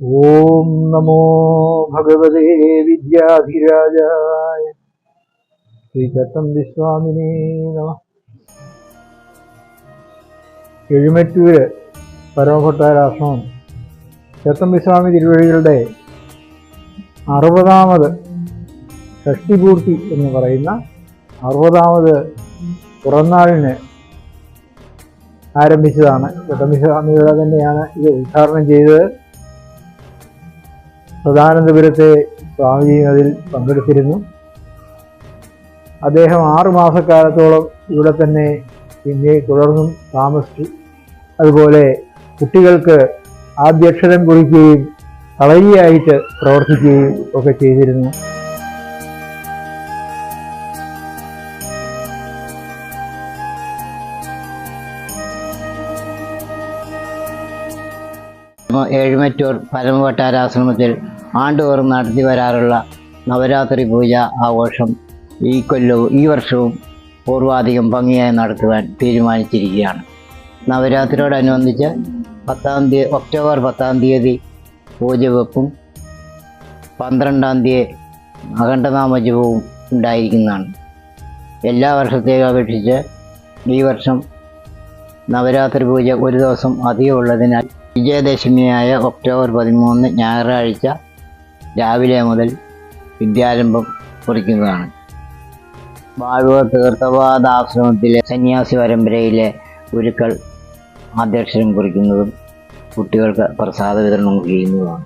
ഓം നമോ ഭഗവതേ വിദ്യാധിരാജായ ശ്രീചട്ടമ്പി സ്വാമിനേ നമ. എഴുമറ്റൂര് പരമഭട്ടാരാശ്രമം ചത്തം സ്വാമി തിരുവഴികളുടെ അറുപതാമത് ഷഷ്ടിപൂർത്തി എന്ന് പറയുന്ന അറുപതാമത് പുറന്നാളിന് ആരംഭിച്ചതാണ്. ചട്ടമ്പി സ്വാമികളെ തന്നെയാണ് ഇത് ഉദ്ഘാടനം ചെയ്തത്. സദാനന്ദപുരത്തെ സ്വാമിജിയും അതിൽ പങ്കെടുത്തിരുന്നു. അദ്ദേഹം ആറു മാസക്കാലത്തോളം ഇവിടെ തന്നെ പിന്നെ തുടർന്നും താമസിച്ചു. അതുപോലെ കുട്ടികൾക്ക് ആദ്യക്ഷരം കുറിക്കുകയും കളരിയായിട്ട് പ്രവർത്തിക്കുകയും ഒക്കെ ചെയ്തിരുന്നു. ഏഴുമറ്റൂർ പരമവട്ടാരാശ്രമത്തിൽ ആണ്ടുതോറും നടത്തി വരാറുള്ള നവരാത്രി പൂജ ആഘോഷം ഈ കൊല്ലവും ഈ വർഷവും പൂർവാധികം ഭംഗിയായി നടത്തുവാൻ തീരുമാനിച്ചിരിക്കുകയാണ്. നവരാത്രിയോടനുബന്ധിച്ച് പത്താം തീയതി ഒക്ടോബർ പത്താം തീയതി പൂജ വെപ്പും പന്ത്രണ്ടാം തീയതി അഖണ്ഡനാമജപവും ഉണ്ടായിരിക്കുന്നതാണ്. എല്ലാ വർഷത്തേക്കും അപേക്ഷിച്ച് ഈ വർഷം നവരാത്രി പൂജ ഒരു ദിവസം അധികമുള്ളതിനാൽ വിജയദശമിയായ ഒക്ടോബർ പതിമൂന്ന് ഞായറാഴ്ച രാവിലെ മുതൽ വിദ്യാരംഭം കുറിക്കുന്നതാണ്. വാഴൂർ തീർത്ഥവാദാശ്രമത്തിലെ സന്യാസി പരമ്പരയിലെ ഗുരുക്കൾ അധ്യക്ഷരം കുറിക്കുന്നതും കുട്ടികൾക്ക് പ്രസാദ വിതരണം ചെയ്യുന്നതുമാണ്.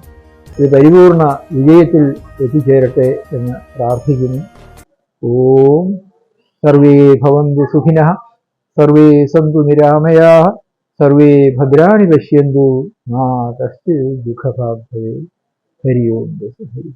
ഇത് പരിപൂർണ വിജയത്തിൽ എത്തിച്ചേരട്ടെ എന്ന് പ്രാർത്ഥിക്കുന്നു. ഓം സർവേ ഭവന്തു സുഖിന സർവേ സന്തു നിരാമയാ. സർവേ ഭദ്രാണി പശ്യന്തു മാ കസ്തി ദുഃഖഭാഗ്ഭവേ ഹരി ഓം ഹരി